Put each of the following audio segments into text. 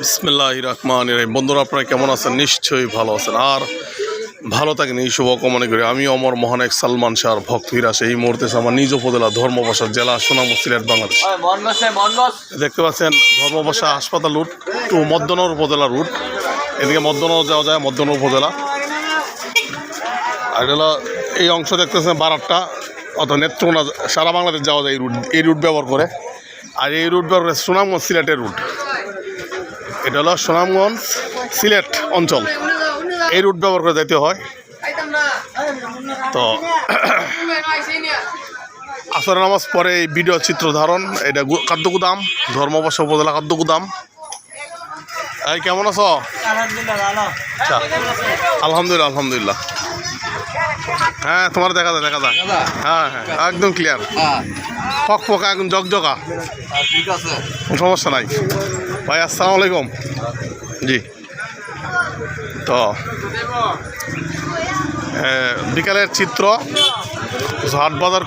বিসমিল্লাহ রহমান রহিম বন্ধুরা আপনারা কেমন আছেন? নিশ্চয়ই ভালো আছেন। আর ভালো থাকেন এই শুভকামনা করি। আমি অমর মহানায়ক সালমান শাহর ভক্ত হিরাস এই মুহূর্তে আমার নিজ উপজেলা ধর্মবাসা জেলা সুনাম সিলেট বাংলাদেশ। দেখতে পাচ্ছেন ধর্মবাসা হাসপাতাল রুট টু মদ্দনগর উপজেলা রুট। এদিকে মদ্দনগর যাওয়া যায় মদ্দনগর উপজেলা। আর হলো এই অংশ দেখতেছেন বারাট্টা অথবা নেত্রকোনা সারা বাংলাদেশ যাওয়া যায় এই রুট এই রুট ব্যবহার করে। আর এই রুট ব্যবহার করে সুনামগঞ্জ সিলেটের রুট। এটা হলো সুনামগঞ্জ সিলেট অঞ্চল। এই রুট ব্যবহার করে যেতে হয়। তো আসর নামাজ পরে এই ভিডিও চিত্র ধারণ এটা খাদ্য গুদাম ধর্মবাসা উপজেলা খাদ্যগুদাম এই কেমন আছো? আচ্ছা। আলহামদুলিল্লাহ আলহামদুলিল্লাহ। হ্যাঁ তোমার দেখা যায় দেখা যায়। হ্যাঁ হ্যাঁ একদম ক্লিয়ার ফক ফক একদম জকজকা ঠিক আছে। কোনো সমস্যা নাই। ভাই আসসালামু আলাইকুম। জি। তো এ, বিকালের চিত্র হাট বাজার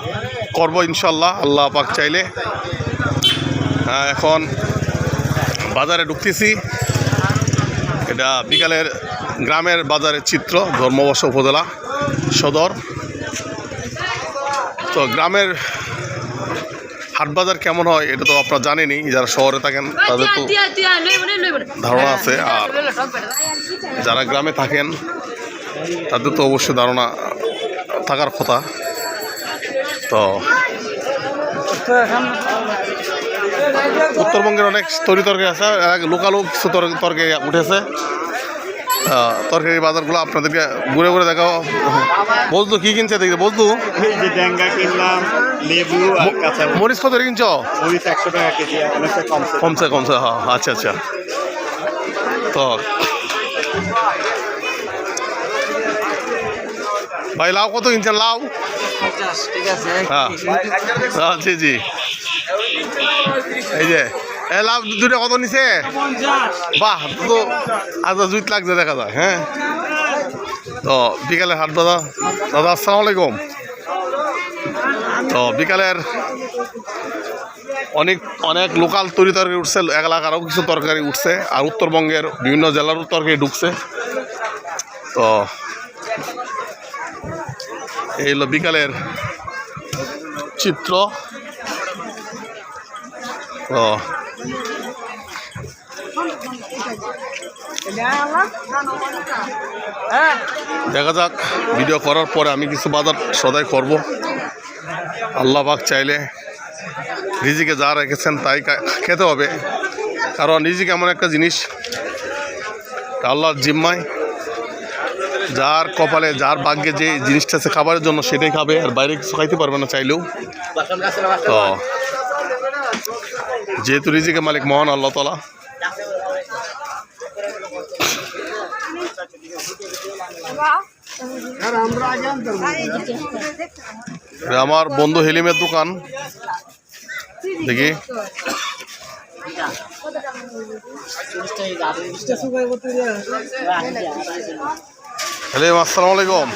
করব ইনশাল্লাহ আল্লাহ পাক চাইলে। হ্যাঁ, এখন বাজারে ঢুকতেছি। এটা বিকালের গ্রামের বাজারের চিত্র ধর্মবর্ষ উপজেলা। সদর। তো গ্রামের হাট বাজার কেমন হয় এটা তো আপনারা জানেনই যারা শহরে থাকেন তাদের তো ধারণা আছে আর যারা গ্রামে থাকেন তাদের তো অবশ্যই ধারণা থাকার কথা। তো উত্তরবঙ্গের অনেক তরি তরকারি আছে লোকালও কিছু তর- তরকারি উঠেছে। তরকারি বাজারগুলো আপনাদেরকে ঘুরে ঘুরে দেখাও বলতো কি কিনছে দেখি বলতো এই যে ড্যাঙ্গা কিনলাম লেবু আর কাঁচা মরিচ কত কিনছ? কমছে। কমছে কমছে হ্যাঁ আচ্ছা আচ্ছা। তো ভাই লাউ কত কিনছেন? লাউ? ঠিক আছে। হ্যাঁ। হ্যাঁ, জি জি। এই যে লাউ দুটা কত নিছে? বাহ, তো আচ্ছা জুইত লাগছে দেখা যায় হ্যাঁ? তো বিকালে হাট দাদা দাদা, আসসালামু আলাইকুম। তো বিকালের অনেক অনেক লোকাল তরি তরকারি উঠছে এলাকারও কিছু তরকারি উঠছে, আর উত্তরবঙ্গের বিভিন্ন জেলারও তরকারি ঢুকছে। তো এই হলো বিকালের চিত্র। তো দেখা যাক ভিডিও করার পরে আমি কিছু বাজার সদাই করব। আল্লাহ পাক চাইলে রিজিকে যা রেখেছেন তাই খেতে হবে। কারণ রিজিক এমন একটা জিনিস আল্লাহর জিম্মায় যার কপালে, যার ভাগ্যে যে জিনিসটা আছে খাবারের জন্য সেটাই খাবে, আর বাইরে কিছু খাইতে পারবে না চাইলেও। তো যেহেতু রিজিকে মালিক মহান আল্লাহ তালা আমার বন্ধু হেলিমের দোকান। দেখি। হেলিম, আসসালামু আলাইকুম।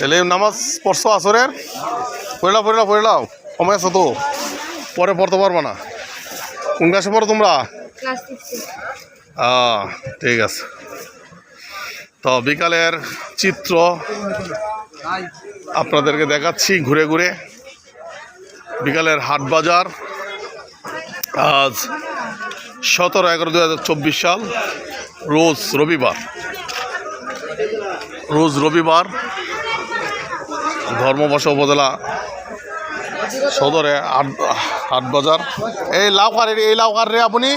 হেলিম, নামাজ পড়ছো আসরের? পড়লাও পড়লাও পড়লাও আছে তো পরে পড়তে পারব না। কোন কাছে পড়ো তোমরা? ঠিক আছে। তো বিকালের চিত্র আপনাদেরকে দেখাচ্ছি ঘুরে ঘুরে। বিকালের হাট বাজার আজ সতেরো এগারো দু হাজার চব্বিশ সাল রোজ রবিবার। রোজ রবিবার ধর্মবাসা উপজেলা সদরে হাট হাট বাজার। এই লাউ কার এই লাউ কার রে আপনি।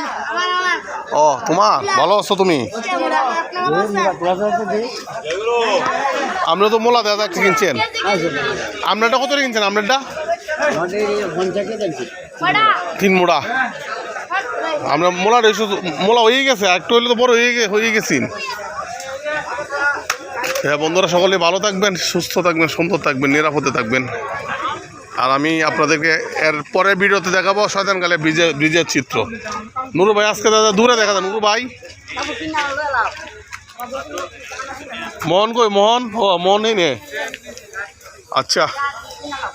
ও তোমার ভালো আছো তুমি? আমরা তো মোলা দাদা কিনছেন। আপনারটা কত কিনছেন? আপনারটা তিন মোড়া। আমরা মোলা এসে মোলা হয়ে গেছে, একটু হলে তো বড় হয়ে হয়ে গেছেন হ্যাঁ বন্ধুরা সকলে ভালো থাকবেন, সুস্থ থাকবেন, সুন্দর থাকবেন, নিরাপদে থাকবেন। আর আমি আপনাদেরকে এর পরের ভিডিওতে দেখাবো শয়তানকালে ব্রিজের ব্রিজের চিত্র। নুরু ভাই, আজকে দাদা দূরে দেখা যায় নুরু ভাই। মোহন কই? মোহন? ও মোহন নে। আচ্ছা।